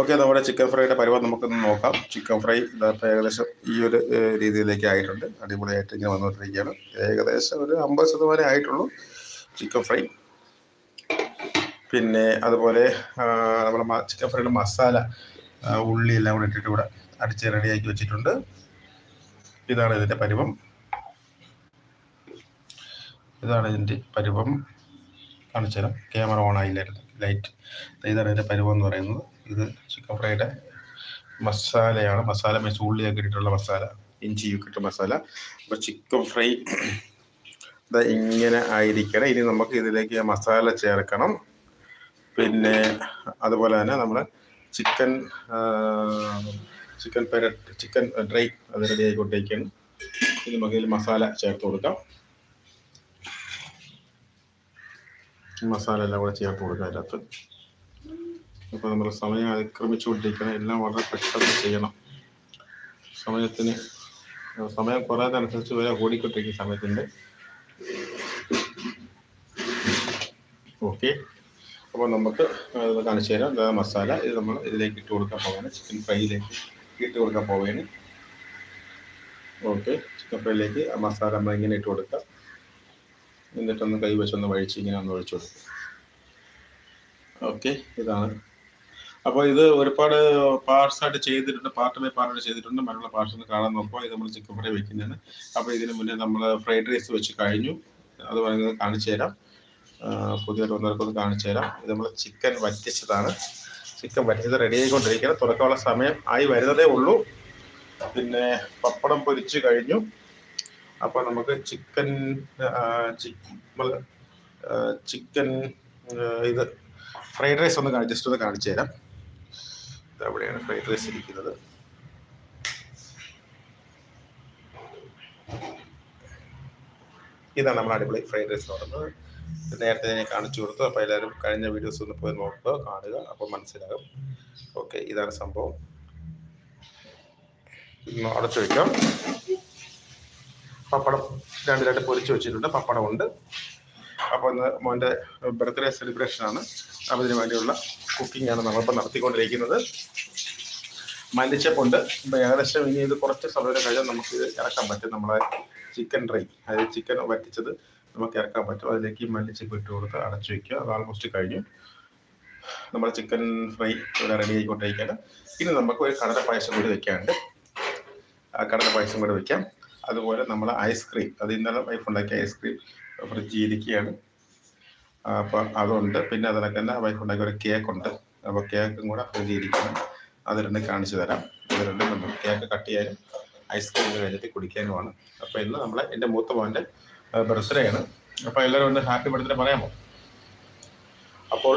Okay നമ്മുടെ chicken ഫ്രൈയുടെ പരിപാടി നമുക്കൊന്ന് നോക്കാം. ചിക്കൻ ഫ്രൈ ഇതായിട്ട് ഏകദേശം ഈ ഒരു രീതിയിലേക്ക് ആയിട്ടുണ്ട്. അടിപൊളിയായിട്ട് ഇങ്ങനെ വന്നുകൊണ്ടിരിക്കുകയാണ് ഏകദേശം ഒരു അമ്പത് ശതമാനം ആയിട്ടുള്ളൂ ചിക്കൻ ഫ്രൈ. പിന്നെ അതുപോലെ നമ്മുടെ ചിക്കൻ ഫ്രൈയുടെ മസാല ഉള്ളി എല്ലാം കൂടെ ഇട്ടിട്ട് ഇവിടെ അടിച്ച് റെഡിയാക്കി വെച്ചിട്ടുണ്ട്. ഇതാണ് ഇതിന്റെ പരിവം. ഇതാണ് ഇതിന്റെ പരിവം. കാണിച്ചു തരാം ക്യാമറ ഓൺ ആയില്ലായിരുന്നു. ലൈറ്റ്. ഇതാണ് ഇതിന്റെ പരിവം എന്ന് പറയുന്നത്. ഇത് ചിക്കൻ ഫ്രൈയുടെ മസാലയാണ്. മസാല മീൻസ് ഉള്ളിയൊക്കെ ഇട്ടിട്ടുള്ള മസാല. ഇഞ്ചിയൊക്കെ ഇട്ട മസാല. അപ്പോൾ ചിക്കൻ ഫ്രൈ ഇങ്ങനെ ആയിരിക്കണം. ഇനി നമുക്ക് ഇതിലേക്ക് മസാല ചേർക്കണം. പിന്നെ അതുപോലെ തന്നെ നമ്മൾ ചിക്കൻ ചിക്കൻ പെരട്ട് ചിക്കൻ ഡ്രൈ അത് റെഡി ആയിക്കൊണ്ടിരിക്കണം ഇനി നമുക്ക് ഇതിൽ മസാല ചേർത്ത് കൊടുക്കാം. മസാല എല്ലാം കൂടെ ചേർത്ത് കൊടുക്കാം അതിനകത്ത്. അപ്പോൾ നമ്മൾ സമയം അതിക്രമിച്ചുകൊണ്ടിരിക്കണം എല്ലാം വളരെ പെട്ടെന്ന് ചെയ്യണം. സമയത്തിന് സമയം കുറയാതനുസരിച്ച് വില കൂടിക്കൊണ്ടിരിക്കും സമയത്തിന്റെ ഓക്കെ അപ്പോൾ നമുക്ക് കാണിച്ചു തരാം. മസാല. ഇത് നമ്മൾ ഇതിലേക്ക് ഇട്ട് കൊടുക്കാൻ പോവാണ് ചിക്കൻ ഫ്രൈയിലേക്ക് ഇട്ട് കൊടുക്കാൻ പോവുകയാണ്. ഓക്കെ ചിക്കൻ ഫ്രൈയിലേക്ക് ആ മസാല നമ്മൾ ഇങ്ങനെ ഇട്ട് കൊടുക്കാം എന്നിട്ടൊന്ന് കൈ വെച്ചൊന്ന് വഴിച്ച് ഇങ്ങനെ ഒന്ന് ഒഴിച്ചു കൊടുക്കാം ഓക്കെ ഇതാണ് അപ്പോൾ ഇത് ഒരുപാട് പാർട്സ് ആയിട്ട് ചെയ്തിട്ടുണ്ട് പാർട്ട് ബൈ പാർട്ട് ചെയ്തിട്ടുണ്ട്. മറ്റുള്ള പാർട്സ് ഒന്ന് കാണാൻ നോക്കുക. ഇത് നമ്മൾ ചിക്കൻ ഫ്രൈ വെക്കുന്നതാണ്. അപ്പോൾ ഇതിന് മുന്നേ നമ്മൾ ഫ്രൈഡ് റൈസ് വെച്ച് കഴിഞ്ഞു. അത് പറയുന്നത് കാണിച്ചു തരാം. പുതിയ വന്നവർക്കൊന്ന് കാണിച്ചു തരാം. ഇത് നമ്മൾ ചിക്കൻ വറ്റിച്ചതാണ്. ചിക്കൻ വറ്റിച്ചത് റെഡി ആയിക്കൊണ്ടിരിക്കുകയാണ്. തുറക്കാനുള്ള സമയം ആയി വരുന്നതേ ഉള്ളൂ. പിന്നെ പപ്പടം പൊരിച്ചു കഴിഞ്ഞു. അപ്പോൾ നമുക്ക് ചിക്കൻ ചിക്കൻ ഇത് ഫ്രൈഡ് റൈസ് ഒന്ന് ജസ്റ്റ് ഒന്ന് കാണിച്ചു തരാം. അവിടെയാണ് ഫ്രൈഡ് റൈസ് ഇരിക്കുന്നത്. ഇതാണ് നമ്മൾ അടിപൊളി ഫ്രൈഡ് റൈസ് പറയുന്നത്. നേരത്തെ ഞാൻ കാണിച്ചു കൊടുത്തു. അപ്പോൾ എല്ലാവരും കഴിഞ്ഞ വീഡിയോസ് ഒന്ന് പോയി നോക്കുക കാണുക അപ്പോൾ മനസ്സിലാകും. ഓക്കെ ഇതാണ് സംഭവം. അടച്ചു വയ്ക്കാം പപ്പടം രണ്ട് രണ്ട് പൊരിച്ച് വെച്ചിട്ടുണ്ട്. പപ്പടം ഉണ്ട് അപ്പോൾ ഇന്ന് മോന്റെ ബർത്ത്ഡേ സെലിബ്രേഷനാണ് ഇതിന് വേണ്ടിയുള്ള കുക്കിംഗ് ആണ് നമ്മളിപ്പോൾ നടത്തിക്കൊണ്ടിരിക്കുന്നത്. മല്ലിച്ചപ്പുണ്ട്. ഇപ്പോൾ ഏകദേശം ഇനി ഇത് കുറച്ച് സമയം കഴിഞ്ഞാൽ നമുക്ക് ഇറക്കാൻ പറ്റും. നമ്മളെ ചിക്കൻ ഡ്രൈ അതായത് ചിക്കൻ വറ്റിച്ചത് നമുക്ക് ഇറക്കാൻ പറ്റും. അതിലേക്ക് മല്ലിച്ചപ്പ് ഇട്ട് കൊടുത്ത് അടച്ചു വെക്കുക. അത് ആൾമോസ്റ്റ് കഴിഞ്ഞു. നമ്മുടെ ചിക്കൻ ഫ്രൈ ഇവിടെ റെഡി ആയിക്കൊണ്ടിരിക്കുകയാണ്. ഇനി നമുക്ക് ഒരു കടല പായസം കൂടി വെക്കാനുണ്ട്. ആ കടല പായസം കൂടി വെക്കാം. അതുപോലെ നമ്മൾ ഐസ്ക്രീം അത് ഇന്നലെ വൈഫ് ഉണ്ടാക്കിയ ഐസ്ക്രീം ഫ്രിഡ്ജിൽ ഇരിക്കുകയാണ്. അപ്പോൾ അതുണ്ട്. പിന്നെ അതിനൊക്കെ തന്നെ വൈഫ് ഉണ്ടാക്കിയ ഒരു കേക്ക് ഉണ്ട്. അപ്പോൾ കേക്കും കൂടെ ഫ്രിഡ്ജിൽ ഇരിക്കണം അത് രണ്ടും കാണിച്ചു തരാം. ഇത് രണ്ടും കേക്ക് കട്ട് ചെയ്യാനും ഐസ്ക്രീം കഴിഞ്ഞിട്ട് കുടിക്കാനുമാണ്. അപ്പോൾ ഇന്ന് നമ്മളെ എന്റെ മൂത്ത മോന്റെ ബർത്ത്ഡേ ആണ്. അപ്പോൾ എല്ലാവരും ഒന്ന് ഹാപ്പി ബർത്ത്ഡേ പറയാമോ? അപ്പോൾ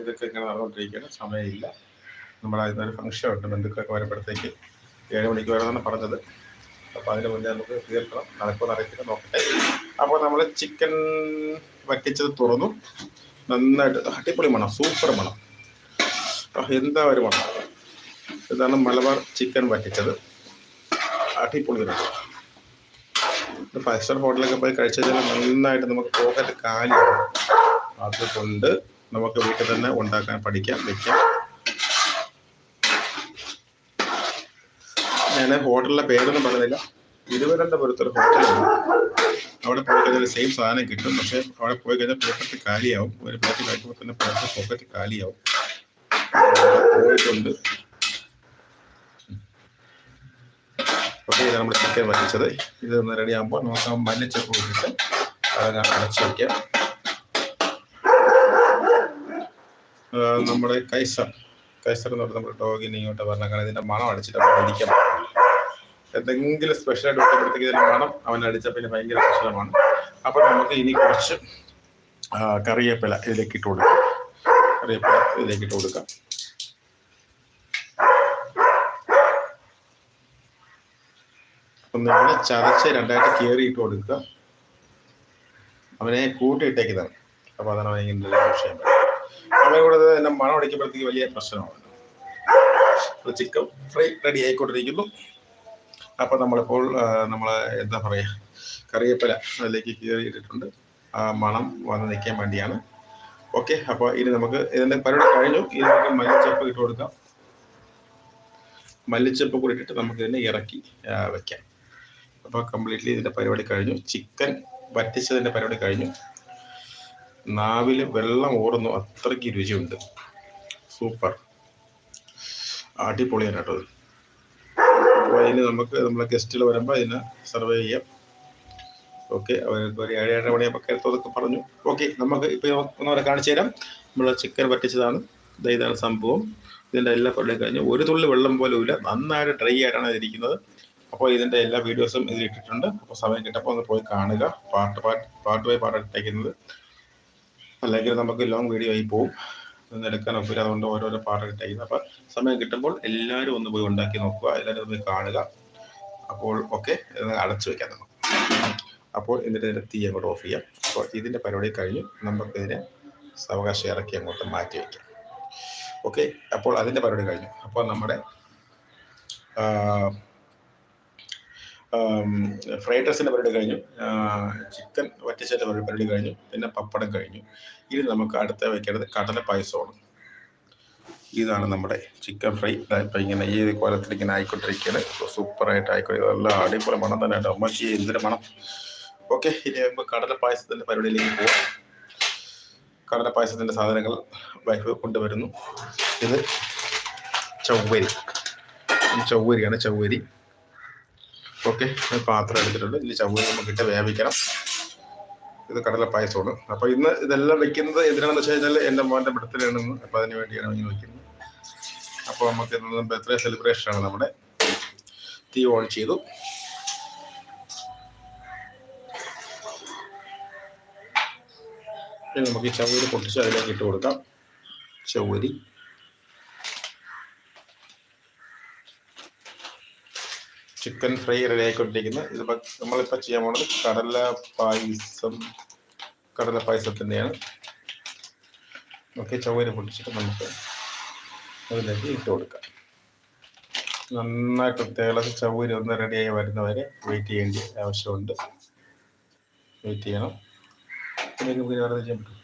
ഇതൊക്കെ ഇങ്ങനെ നടന്നുകൊണ്ടിരിക്കുകയാണ്. സമയമില്ല. നമ്മുടെ ഇന്നൊരു ഫംഗ്ഷൻ ഉണ്ട്. ബന്ധുക്കളൊക്കെ വരുമ്പോഴത്തേക്ക് ഏഴ് മണിക്ക് വരണമെന്നാണ് പറഞ്ഞത്. അപ്പോൾ അതിന് മുന്നേ നമുക്ക് തീർക്കണം നടക്കുമെന്ന് നടക്കുക നോക്കട്ടെ. അപ്പോൾ നമ്മൾ ചിക്കൻ വറ്റിച്ചത് തുറന്നു. നന്നായിട്ട് അടിപൊളി മണം. സൂപ്പർ മണം. എന്താ ഒരു ഇതാണ് മലബാർ ചിക്കൻ വറ്റിച്ചത്. അടിപൊളി മണം ഫൈവ് സ്റ്റാർ ഹോട്ടലൊക്കെ പോയി കഴിച്ചു കഴിഞ്ഞാൽ നന്നായിട്ട് നമുക്ക് പോക്കറ്റ് കാലിയാണ് അതുകൊണ്ട് നമുക്ക് വീട്ടിൽ തന്നെ ഉണ്ടാക്കാൻ പഠിക്കാം വെക്കാം. ഞാൻ ഹോട്ടലിലെ പേരൊന്നും പറയുന്നില്ല തിരുവനന്തപുരത്തൊരു ഹോട്ടലുണ്ട് അവിടെ പോയി കഴിഞ്ഞാൽ സെയിം സാധനം കിട്ടും. പക്ഷേ അവിടെ പോയി കഴിഞ്ഞാൽ പോക്കറ്റ് കാലിയാവും. ഒരു പ്ലേറ്റ് കഴിക്കുമ്പോൾ തന്നെ പോക്കറ്റ് കാലിയാവും. പോയിട്ടുണ്ട്. ഓക്കെ ഇത് നമ്മൾ ചിക്കൻ വലിച്ചത് ഇത് ഒന്ന് റെഡി ആകുമ്പോൾ നമുക്ക് മല്ലിച്ച കൂട്ടിയിട്ട് വയ്ക്കാം നമ്മുടെ കൈസർ. കൈസർ എന്ന് പറഞ്ഞാൽ നമ്മുടെ ഡോഗിന് ഇങ്ങോട്ട് പറഞ്ഞാൽ കാരണം ഇതിന്റെ മണം അടിച്ചിട്ട് ഇരിക്കാൻ പറ്റില്ല. എന്തെങ്കിലും സ്പെഷ്യലായിട്ട് വെക്കുമ്പോഴത്തേക്ക് ഇതിന്റെ മണം അവൻ അടിച്ച പിന്നെ ഭയങ്കര പ്രശ്നമാണ്. അപ്പൊ നമുക്ക് ഇനി കുറച്ച് കറിയേപ്പില ഇതിലേക്ക് ഇട്ട് കൊടുക്കാം. കറിവേപ്പില ഇതിലേക്ക് ഇട്ട് കൊടുക്കാം. ഒന്ന് ഇവിടെ ചതച്ച് രണ്ടായിട്ട് കീറി ഇട്ട് കൊടുക്കുക. അവനെ കൂട്ടിയിട്ടേക്കുന്നതാണ്. അപ്പൊ അതാണ് അവനെ ഇങ്ങനെ വിഷയം അവനെ കൂടെ എന്നെ മണം അടിക്കുമ്പോഴത്തേക്ക് വലിയ പ്രശ്നമാണ് ചിക്കൻ ഫ്രൈ റെഡി ആയിക്കൊണ്ടിരിക്കുന്നു. അപ്പൊ നമ്മളിപ്പോൾ നമ്മൾ എന്താ പറയാ കറിവേപ്പില അതിലേക്ക് കീറി ഇട്ടിട്ടുണ്ട് ആ മണം വന്ന് നിൽക്കാൻ വേണ്ടിയാണ്. ഓക്കെ അപ്പോൾ ഇനി നമുക്ക് ഇതിന്റെ പരിപാടി കഴിഞ്ഞു. ഇനി നമുക്ക് മല്ലിച്ചപ്പ് ഇട്ട് കൊടുക്കാം. മല്ലിച്ചപ്പ് കൂടി ഇട്ടിട്ട് നമുക്ക് ഇതിനെ ഇറക്കി വെക്കാം. അപ്പോൾ കംപ്ലീറ്റ്ലി ഇതിന്റെ പരിപാടി കഴിഞ്ഞു. ചിക്കൻ വറ്റിച്ചതിന്റെ പരിപാടി കഴിഞ്ഞു. നാവിൽ വെള്ളം ഓടുന്നു അത്രയ്ക്ക് രുചിയുണ്ട്. സൂപ്പർ. അടിപൊളിയാണ് കേട്ടോ അപ്പോൾ അതിന് നമുക്ക് നമ്മളെ ഗസ്റ്റുകൾ വരുമ്പോൾ അതിനെ സർവ് ചെയ്യാം. ഓക്കെ അവർക്ക് ഒരു ഏഴ് ഏഴര മണിയൊക്കെ കരുത്തോതൊക്കെ പറഞ്ഞു. ഓക്കെ നമുക്ക് ഇപ്പോൾ ഒന്നവരെ കാണിച്ചു തരാം. നമ്മൾ ചിക്കൻ പറ്റിച്ചതാണ്. ഇതാണ് സംഭവം. ഇതിന്റെ എല്ലാ പരിപാടിയും കഴിഞ്ഞു ഒരു തുള്ളി വെള്ളം പോലും ഇല്ല. നന്നായിട്ട് ഡ്രൈ ആയിട്ടാണ് ഇതിരിക്കുന്നത് അപ്പോൾ ഇതിന്റെ എല്ലാ വീഡിയോസും ഇതിൽ ഇട്ടിട്ടുണ്ട്. അപ്പോൾ സമയം കിട്ടപ്പോൾ ഒന്ന് പോയി കാണുക. പാർട്ട് പാർട്ട് പാട്ട് പോയി പാട്ട് ഇട്ടേക്കുന്നത് അല്ലെങ്കിൽ നമുക്ക് ലോങ് വീഡിയോ ആയി പോകും എടുക്കാൻ ഒക്കില്ല അതുകൊണ്ട് ഓരോരോ പാർട്ട് ഇട്ടേക്കുന്നത് അപ്പോൾ സമയം കിട്ടുമ്പോൾ എല്ലാവരും ഒന്ന് പോയി ഉണ്ടാക്കി നോക്കുക. എല്ലാവരും ഒന്ന് പോയി കാണുക. അപ്പോൾ ഓക്കെ അടച്ചു വയ്ക്കാം നമുക്ക്. അപ്പോൾ എന്നിട്ട് ഇതിന്റെ തീ അങ്ങോട്ട് ഓഫ് ചെയ്യാം. അപ്പോൾ ഇതിന്റെ പരിപാടി കഴിഞ്ഞ് നമുക്കിതിനെ സാവകാശം ഇറക്കി അങ്ങോട്ട് മാറ്റി വയ്ക്കാം. ഓക്കെ അപ്പോൾ അതിന്റെ പരിപാടി കഴിഞ്ഞു. അപ്പോൾ നമ്മുടെ ഫ്രൈഡ് റൈസിന്റെ പരിപാടി കഴിഞ്ഞു. ചിക്കൻ വറ്റിച്ചതിന്റെ പരിപാടി കഴിഞ്ഞു. പിന്നെ പപ്പടം കഴിഞ്ഞു. ഇനി നമുക്ക് അടുത്ത വയ്ക്കേണ്ടത് കടല പായസമാണ്. ഇതാണ് നമ്മുടെ ചിക്കൻ ഫ്രൈ. ഇപ്പം ഇങ്ങനെ ഈ കോലത്തിൽ ഇങ്ങനെ ആയിക്കൊണ്ടിരിക്കുകയാണ്. സൂപ്പറായിട്ട് ആയിക്കോട്ടെ നല്ല അടിപൊളി മണം തന്നെ ഉണ്ട് അമ്മച്ചി എന്തൊരു മണം. ഓക്കെ ഇനി നമുക്ക് കടല പായസത്തിന്റെ പരിപാടിയിലേക്ക് പോവാം. കടല പായസത്തിന്റെ സാധനങ്ങൾ വൈഫ് കൊണ്ടുവരുന്നു. ഇത് ചവ്വരി. ചൊവ്വരിയാണ് ചവ്വരി. ഓക്കെ പാത്രം എടുത്തിട്ടുണ്ട്. ഇനി ചവ്വരി നമുക്ക് ഇട്ട് വേവിക്കണം. ഇത് കടല പായസമാണ്. അപ്പൊ ഇന്ന് ഇതെല്ലാം വെക്കുന്നത് എന്തിനാണെന്ന് വെച്ച് കഴിഞ്ഞാൽ എന്റെ മോന്റെ ബർത്ത്ഡേ ആണെന്ന് അപ്പൊ അതിന് വേണ്ടിയാണ് ഇങ്ങനെ വെക്കുന്നത്. അപ്പോൾ നമുക്ക് ബർത്ത്ഡേ സെലിബ്രേഷൻ ആണ് നമ്മുടെ. തീ ഓൺ ചെയ്തു. ഇനി നമുക്ക് ചവരി പൊട്ടിച്ച് അതിലേക്ക് ഇട്ട് കൊടുക്കാം. ചവരി ചിക്കൻ ഫ്രൈ റെഡി ആയിക്കൊണ്ടിരിക്കുന്നത് ഇതിപ്പോ നമ്മളിപ്പോ ചെയ്യാൻ പോണത് കടല പായസം കടല പായസത്തിന്റെയാണ് ഓക്കെ ചവരി പൊട്ടിച്ചിട്ട് നമുക്ക് അതിലേക്ക് ഇട്ട് കൊടുക്കാം. നന്നായിട്ട് തിളച്ച് ചവരി ഒന്ന് റെഡിയായി വരുന്നവരെ വെയിറ്റ് ചെയ്യേണ്ട ആവശ്യമുണ്ട്. വെയിറ്റ് ചെയ്യണം. ഇതിലേക്ക് നമുക്ക് വേറെ ചെയ്യാൻ പറ്റും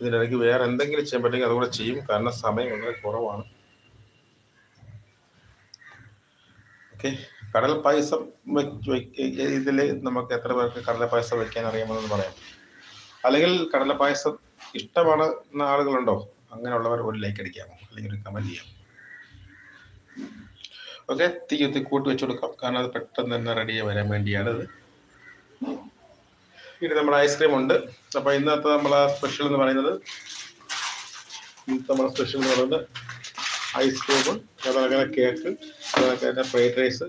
ഇതിനിടയ്ക്ക് വേറെ എന്തെങ്കിലും ചെയ്യാൻ പറ്റുമെങ്കിൽ അതുകൂടെ ചെയ്യും. കാരണം സമയം വളരെ കുറവാണ്. ഓക്കെ. കടൽ പായസം ഇതിൽ നമുക്ക് എത്ര പേർക്ക് കടല പായസം വെക്കാൻ അറിയാമെന്ന് പറയാം. അല്ലെങ്കിൽ കടല പായസം ഇഷ്ടമാണ് ആളുകളുണ്ടോ? അങ്ങനെയുള്ളവർ ഒരു ലൈക്ക് അടിക്കാമോ അല്ലെങ്കിൽ ഒരു കമന്റ് ചെയ്യാം. ഓക്കെ. തീ കൂട്ട് വെച്ചു കൊടുക്കാം. കാരണം അത് പെട്ടെന്ന് തന്നെ റെഡിയായി വരാൻ വേണ്ടിയാണ് ഇത് നമ്മുടെ ഐസ്ക്രീം ഉണ്ട്. അപ്പൊ ഇന്നത്തെ നമ്മളെ സ്പെഷ്യൽ എന്ന് പറയുന്നത് ഇന്നത്തെ നമ്മളെ സ്പെഷ്യൽ എന്ന് പറയുന്നത് ഐസ്ക്രീം അതുപോലെ കേക്ക് അതുപോലെ തന്നെ ഫ്രൈഡ് റൈസ്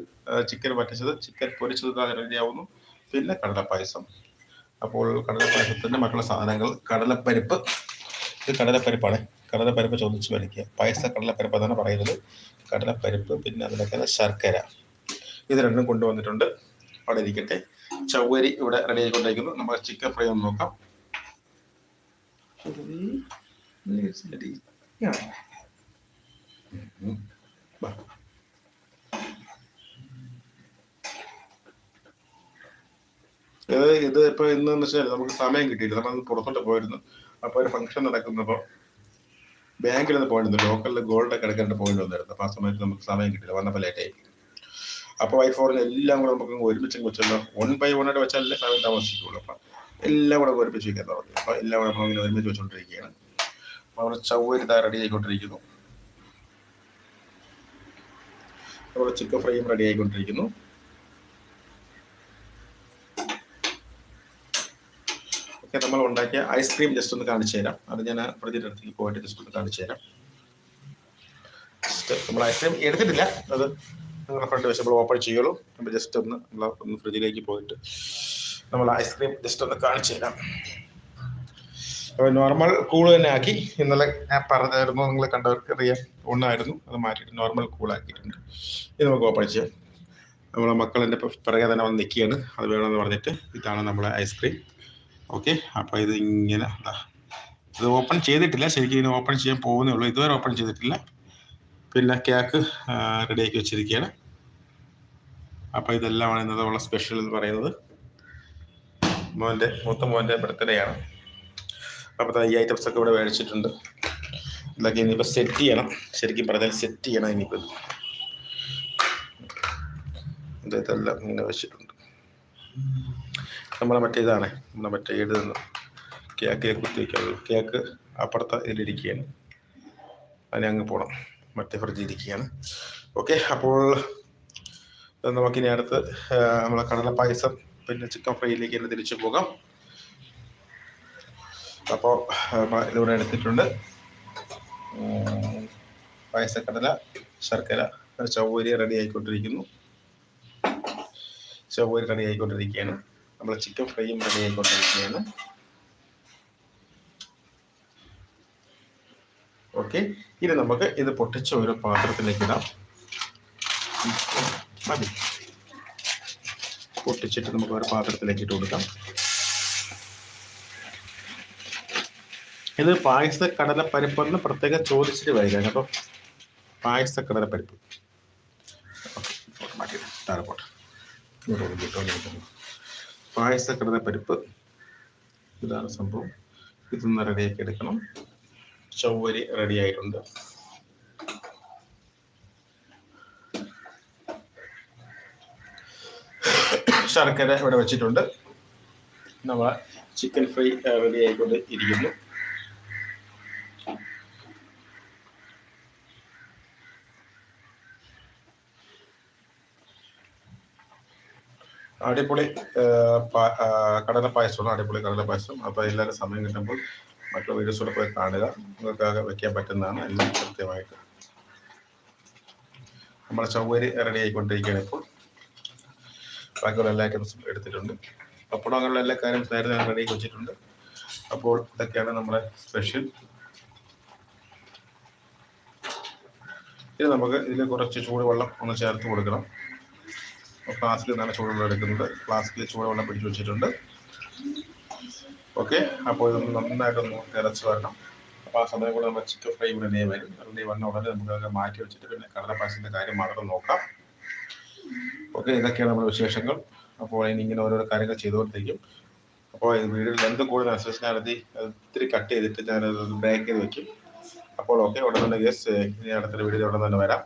ചിക്കൻ പറ്റിച്ചത് ചിക്കൻ പൊരിച്ചത് റെഡിയാവുന്നു. പിന്നെ കടലപ്പായസം. അപ്പോൾ കടലപ്പായസത്തിന്റെ മറ്റുള്ള സാധനങ്ങൾ കടലപ്പരിപ്പ്. ഇത് കടലപ്പരിപ്പാണ്. കടലപ്പരിപ്പ് ചോദിച്ച് മേടിക്കുക. പായസ കടലപ്പരിപ്പ് എന്നാണ് പറയുന്നത്. കടലപ്പരിപ്പ് പിന്നെ അതിലൊക്കെ ശർക്കര. ഇത് രണ്ടും കൊണ്ടുവന്നിട്ടുണ്ട്. അവിടെ ഇരിക്കട്ടെ. ചവ്വരി ഇവിടെ റെഡി ആയിക്കൊണ്ടിരിക്കുന്നു. നമ്മൾ ചിക്കൻ ഫ്രൈ ഒന്ന് നോക്കാം. ഇത് ഇപ്പൊ ഇന്ന് വെച്ചാൽ നമുക്ക് സമയം കിട്ടിയില്ല. നമ്മൾ പുറത്തോട്ട് പോയിരുന്നു. അപ്പൊ ഒരു ഫംഗ്ഷൻ നടക്കുന്നപ്പോ ബാങ്കിൽ നിന്ന് പോയിരുന്നു ലോക്കലിൽ ഗോൾഡ് ഒക്കെ എടുക്കേണ്ട പോയിന്റ് വന്നായിരുന്നു അപ്പൊ ആ സമയത്ത് നമുക്ക് സമയം കിട്ടില്ല വന്നപ്പോൾ ലേറ്റ് ആയി. അപ്പൊ വൈ ഫോറിന് എല്ലാം കൂടെ നമുക്ക് ഒരുമിച്ച് വെച്ചല്ലോ. വൺ ബൈ വൺ ആയിട്ട് വെച്ചാലല്ലേ സമയം താമസിക്കുള്ളൂ അപ്പൊ എല്ലാം കൂടെ ഒരുമിച്ച് വെക്കാൻ തുടങ്ങി. അപ്പൊ എല്ലാം കൂടെ നമ്മൾ ഇങ്ങനെ ഒരുമിച്ച് വെച്ചോണ്ടിരിക്കുകയാണ്. അപ്പൊ അവിടെ ചവ്വരി ഇതാ റെഡി ആയിക്കൊണ്ടിരിക്കുന്നു. നമ്മുടെ ചിക്കൻ ഫ്രൈയും റെഡി ആയിക്കൊണ്ടിരിക്കുന്നു. ഓക്കെ നമ്മൾ ഉണ്ടാക്കിയ ഐസ്ക്രീം ജസ്റ്റ് ഒന്ന് കാണിച്ചു തരാം. അത് ഞാൻ ഫ്രിഡ്ജിന്റെ അടുത്തേക്ക് പോയിട്ട് ജസ്റ്റ് ഒന്ന് കാണിച്ചു തരാം. നമ്മൾ ഐസ്ക്രീം എടുത്തിട്ടില്ല. അത് നിങ്ങളുടെ ഫ്രണ്ട് നമ്മൾ ഓപ്പൺ ചെയ്യുള്ളൂ. നമ്മൾ ജസ്റ്റ് ഒന്ന് ഒന്ന് ഫ്രിഡ്ജിലേക്ക് പോയിട്ട് നമ്മൾ ഐസ്ക്രീം ജസ്റ്റ് ഒന്ന് കാണിച്ചു തരാം. അപ്പോൾ നോർമൽ കൂൾ തന്നെ ആക്കി. ഇന്നലെ ഞാൻ പറഞ്ഞായിരുന്നു നിങ്ങൾ കണ്ടവർക്ക് അറിയാം. ഒന്നായിരുന്നു അത് മാറ്റിയിട്ട് നോർമൽ കൂൾ ആക്കിയിട്ടുണ്ട്. ഇത് നമുക്ക് ഓപ്പൺ ചെയ്യാം. നമ്മളെ മക്കൾ എന്റെ പിറകെ തന്നെ വന്ന് നിൽക്കുകയാണ്. അത് വേണമെന്ന് പറഞ്ഞിട്ട് ഇതാണ് നമ്മുടെ ഐസ്ക്രീം ഓക്കെ അപ്പോൾ ഇത് ഇങ്ങനെ. ഇത് ഓപ്പൺ ചെയ്തിട്ടില്ല. ശരിക്കും ഇതിന് ഓപ്പൺ ചെയ്യാൻ പോകുന്നേ ഉള്ളൂ. ഇതുവരെ ഓപ്പൺ ചെയ്തിട്ടില്ല. പിന്നെ കേക്ക് റെഡിയാക്കി വെച്ചിരിക്കുകയാണ്. അപ്പോൾ ഇതെല്ലാമാണ് ഇന്നത്തെ ഉള്ള സ്പെഷ്യൽ എന്ന് പറയുന്നത്. മോന്റെ മൂത്ത മോന്റെ ബർത്ത്ഡേ ആണ്. അപ്പോൾ ഈ ഐറ്റംസ് ഒക്കെ ഇവിടെ മേടിച്ചിട്ടുണ്ട്. ഇതൊക്കെ ഇനിയിപ്പോൾ സെറ്റ് ചെയ്യണം. ശരിക്കും പറഞ്ഞാൽ സെറ്റ് ചെയ്യണം ഇനിയിപ്പോൾ ഇതെല്ലാം ഇങ്ങനെ വെച്ചിട്ടുണ്ട്. നമ്മളെ മറ്റേ ഇതാണ്. നമ്മളെ മറ്റേ ഇടുന്ന കേക്ക് കുത്തി വയ്ക്കാറുള്ളൂ കേക്ക് അപ്പുറത്തെ ഇതിലിരിക്കുകയാണ്. അതിനെ അങ്ങ് പോകണം മറ്റേ ഫ്രിഡ്ജിൽ ഇരിക്കുകയാണ്. ഓക്കെ അപ്പോൾ നമുക്കിനി അടുത്ത് നമ്മളെ കടല പായസം പിന്നെ ചിക്കൻ ഫ്രൈയിലേക്ക് തന്നെ തിരിച്ചു പോകാം. അപ്പോൾ ഇതിലൂടെ എടുത്തിട്ടുണ്ട്. പായസക്കടല ശർക്കര ചവ്വരി റെഡി ആയിക്കൊണ്ടിരിക്കുന്നു. ചവ്വരി റെഡി ആയിക്കൊണ്ടിരിക്കുകയാണ്. നമ്മൾ ചിക്കൻ ഫ്രൈയും റെഡി ആയിക്കൊണ്ടിരിക്കുകയാണ്. ഓക്കെ ഇനി നമുക്ക് ഇത് പൊട്ടിച്ച ഒരു പാത്രത്തിലേക്ക് ഇടാം. മതി. പൊട്ടിച്ചിട്ട് നമുക്ക് ഒരു പാത്രത്തിലേക്ക് ഇട്ട് കൊടുക്കാം. ഇത് പായസ കടല പരിപ്പെന്ന് പ്രത്യേകം ചോദിച്ചിട്ട് വരികയാണ്. അപ്പം പായസ കടല പരിപ്പ് മാറ്റി താഴെ പോട്ടെ. പായസ കടല പരിപ്പ് ഇതാണ് സംഭവം. ഇതൊന്ന് റെഡിയാക്കി എടുക്കണം. ചൊവ്വരി റെഡി ആയിട്ടുണ്ട് ശർക്കര ഇവിടെ വെച്ചിട്ടുണ്ട്. നമ്മൾ ചിക്കൻ ഫ്രൈ റെഡി ആയിക്കൊണ്ട് ഇരിക്കുന്നു. അടിപൊളി കടല പായസമാണ് അടിപൊളി കടല പായസം. അപ്പോൾ എല്ലാവരും സമയം കിട്ടുമ്പോൾ മറ്റുള്ള വീഡിയോസുകൂടെ പോയി കാണുക. നിങ്ങൾക്ക് വെക്കാൻ പറ്റുന്നതാണ്. എല്ലാം കൃത്യമായിട്ട്. നമ്മുടെ ചവ്വരി റെഡി ആയിക്കൊണ്ടിരിക്കുകയാണ് ഇപ്പോൾ. ബാക്കിയുള്ള എല്ലാ ഐറ്റംസും എടുത്തിട്ടുണ്ട്. പപ്പടം അങ്ങനെയുള്ള എല്ലാ കാര്യം നേരത്തെ ഞാൻ റെഡി വെച്ചിട്ടുണ്ട്. അപ്പോൾ ഇതൊക്കെയാണ് നമ്മുടെ സ്പെഷ്യൽ ഇത് നമുക്ക് ഇതിൽ കുറച്ച് ചൂടുവെള്ളം ഒന്ന് ചേർത്ത് കൊടുക്കണം. ഫ്ലാസ്കിൽ നല്ല ചൂടുവെള്ളം എടുക്കുന്നത് ഫ്ലാസ്കിൽ ചൂടുവെള്ളം പിടിച്ചു വെച്ചിട്ടുണ്ട്. ഓക്കെ അപ്പോൾ ഇതൊന്ന് നന്നായിട്ടൊന്ന് തിളച്ച് വരണം. അപ്പോൾ ആ സമയം കൂടെ നമ്മൾ ചിക്കൻ ഫ്രൈ റെഡി വരും നെയ്യ് വന്ന ഉടനെ നമുക്ക് മാറ്റി വെച്ചിട്ട് പിന്നെ കടലപ്പായസത്തിന്റെ കാര്യം മാത്രം നോക്കാം. ഓക്കെ ഇതൊക്കെയാണ് നമ്മുടെ വിശേഷങ്ങൾ. അപ്പോൾ ഇനി ഇങ്ങനെ ഓരോരോ കാര്യങ്ങൾ ചെയ്തുകൊണ്ടിരിക്കും അപ്പോൾ ഈ വീഡിയോ ലെന്ത് കൂടുതൽ അനുസരിച്ച് നടത്തി അത് കട്ട് ചെയ്തിട്ട് ഞാനത് ബ്രേക്ക് ചെയ്ത് വെക്കും. അപ്പോൾ ഓക്കെ ഉടനെ യെസ് ഇനി അടുത്തൊരു വീഡിയോ ഉടനെ തന്നെ വരാം.